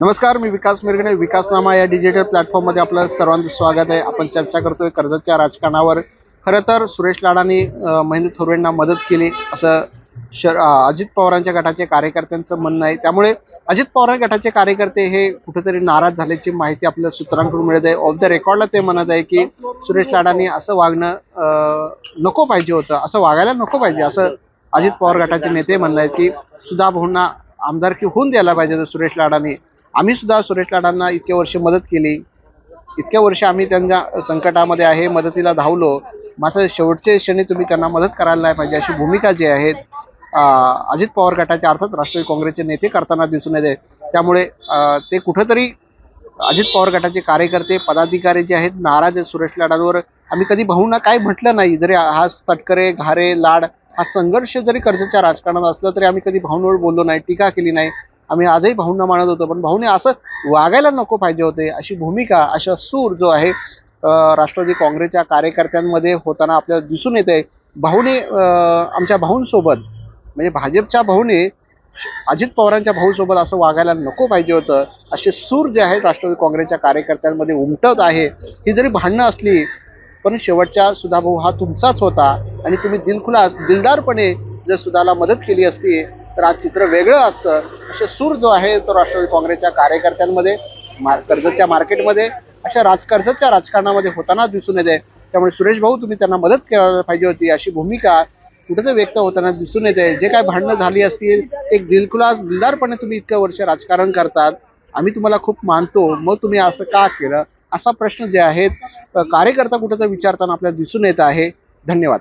नमस्कार मी विकास मिरगणे विकासनामा या डिजिटल प्लॅटफॉर्ममध्ये आपलं सर्वांचं स्वागत आहे. आपण चर्चा करतोय कर्जतच्या राजकारणावर. खरं तर सुरेश लाडांनी महेंद्र थोरवेंना मदत केली असं शर अजित पवारांच्या गटाचे कार्यकर्त्यांचं म्हणणं आहे. त्यामुळे अजित पवार गटाचे कार्यकर्ते हे कुठेतरी नाराज झाल्याची माहिती आपल्या सूत्रांकडून मिळत आहे. ऑफ द रेकॉर्डला ते म्हणत आहे की सुरेश लाडांनी असं वागणं नको पाहिजे होतं. असं वागायला नको पाहिजे. असं अजित पवार गटाचे नेते म्हणत आहेत की सुधा भाऊंना आमदारकी होऊन द्यायला पाहिजे सुरेश लाडांनी. आम्ही सुद्धा सुरेश लाडांना इतके वर्ष मदत केली. इतक्या वर्ष आम्ही त्यांच्या संकटामध्ये आहे मदतीला धावलो. मात्र शेवटचे क्षणी तुम्ही त्यांना मदत करायला नाही पाहिजे अशी भूमिका जी आहेत अजित पवार गटाच्या अर्थात राष्ट्रवादी काँग्रेसचे नेते करताना दिसून येते. त्यामुळे ते कुठंतरी अजित पवार गटाचे कार्यकर्ते पदाधिकारी जे आहेत नाराज आहेत सुरेश लाडांवर. आम्ही कधी भाऊंना काय म्हटलं नाही जरी हा तटकरे घारे लाड हा संघर्ष जरी कर्जच्या राजकारणात असलं तरी आम्ही कधी भाऊंवर बोललो नाही टीका केली नाही. आम्ही आजही भाऊंना मानत होतो पण भाऊने असं वागायला नको पाहिजे होते. अशी भूमिका अशा सूर जो आहे राष्ट्रवादी काँग्रेसच्या कार्यकर्त्यांमध्ये होताना आपल्याला दिसून येते. भाऊने आमच्या भाऊंसोबत म्हणजे भाजपच्या भाऊने अजित पवारांच्या भाऊसोबत असं वागायला नको पाहिजे होतं. असे सूर जे आहेत राष्ट्रवादी काँग्रेसच्या कार्यकर्त्यांमध्ये उमटत आहे. ही जरी भांडणं असली पण शेवटच्या सुधा भाऊ हा तुमचाच होता. आणि तुम्ही दिलखुलास दिलदारपणे जर सुधाला मदत केली असती तर आज चित्र वेगळं असतं. असे सूर जो आहे तो राष्ट्रवादी काँग्रेसच्या कार्यकर्त्यांमध्ये मार कर्जतच्या मार्केटमध्ये अशा राज कर्जतच्या राजकारणामध्ये होताना दिसून येते. त्यामुळे सुरेश भाऊ तुम्ही त्यांना मदत करायला पाहिजे होती अशी भूमिका कुठेतरी व्यक्त होताना दिसून येते. जे काय भांडणं झाली असतील एक दिलखुलास दिलदारपणे तुम्ही इतकं वर्ष राजकारण करतात आम्ही तुम्हाला खूप मानतो. मग तुम्ही असं का केलं? असा प्रश्न जे आहेत कार्यकर्ता कुठेतरी विचारताना आपल्याला दिसून येत आहे. धन्यवाद.